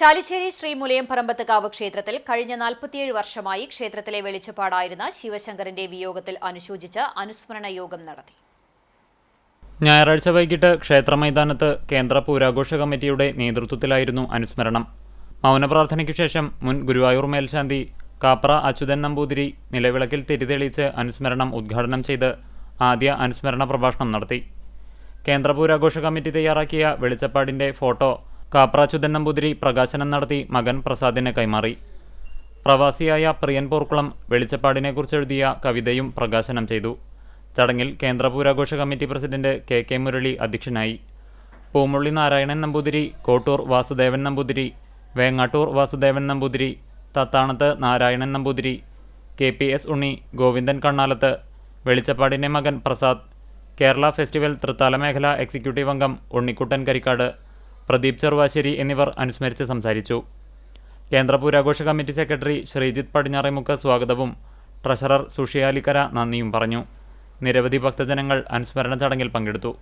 ചാലിശ്ശേരി ശ്രീ മുലയംപറമ്പത്തുകാവ് ക്ഷേത്രത്തിൽ കഴിഞ്ഞ നാൽപ്പത്തിയേഴ് വർഷമായി ക്ഷേത്രത്തിലെ വെളിച്ചപ്പാടായിരുന്ന ശിവശങ്കരന്റെ വിയോഗത്തിൽ അനുശോചിച്ച് അനുസ്മരണ യോഗം നടത്തി. ഞായറാഴ്ച വൈകിട്ട് ക്ഷേത്ര മൈതാനത്ത് കേന്ദ്ര പൂരാഘോഷ കമ്മിറ്റിയുടെ നേതൃത്വത്തിലായിരുന്നു അനുസ്മരണം. മൗനപ്രാർത്ഥനയ്ക്കു ശേഷം മുൻ ഗുരുവായൂർ മേൽശാന്തി കാപ്ര അച്യുതൻ നമ്പൂതിരി നിലവിളക്കിൽ തിരിതെളിച്ച് അനുസ്മരണം ഉദ്ഘാടനം ചെയ്ത് ആദ്യ അനുസ്മരണ പ്രഭാഷണം നടത്തി. കേന്ദ്ര പൂരാഘോഷ കമ്മിറ്റി തയ്യാറാക്കിയ വെളിച്ചപ്പാടിന്റെ ഫോട്ടോ കാപ്ര അച്യുതൻ നമ്പൂതിരി പ്രകാശനം നടത്തി മകൻ പ്രസാദിന് കൈമാറി. പ്രവാസിയായ പ്രിയൻ പോർക്കുളം വെളിച്ചപ്പാടിനെക്കുറിച്ച് എഴുതിയ കവിതയും പ്രകാശനം ചെയ്തു. ചടങ്ങിൽ കേന്ദ്ര പൂരാഘോഷ committee president K K Murali അധ്യക്ഷനായി. Poomulli Narayanan Namboothiri Kottoor Vasudevan Namboothiri Vengattoor Vasudevan Namboothiri Thathanath Narayanan Namboothiri K P S Unni Govindan Kannalath വെളിച്ചപ്പാടിന്റെ മകൻ പ്രസാദ് കേരള ഫെസ്റ്റിവൽ തൃത്താല മേഖല എക്സിക്യൂട്ടീവ് അംഗം ഉണ്ണിക്കുട്ടൻ കരിക്കാട് പ്രദീപ് ചെറുവാശ്ശേരി എന്നിവർ അനുസ്മരിച്ച് സംസാരിച്ചു. കേന്ദ്ര പൂരാഘോഷ കമ്മിറ്റി സെക്രട്ടറി ശ്രീജിത്ത് പടിഞ്ഞാറേമുക്ക് സ്വാഗതവും ട്രഷറർ സുഷിയാലിക്കര നന്ദിയും പറഞ്ഞു. നിരവധി ഭക്തജനങ്ങൾ അനുസ്മരണ ചടങ്ങിൽ പങ്കെടുത്തു.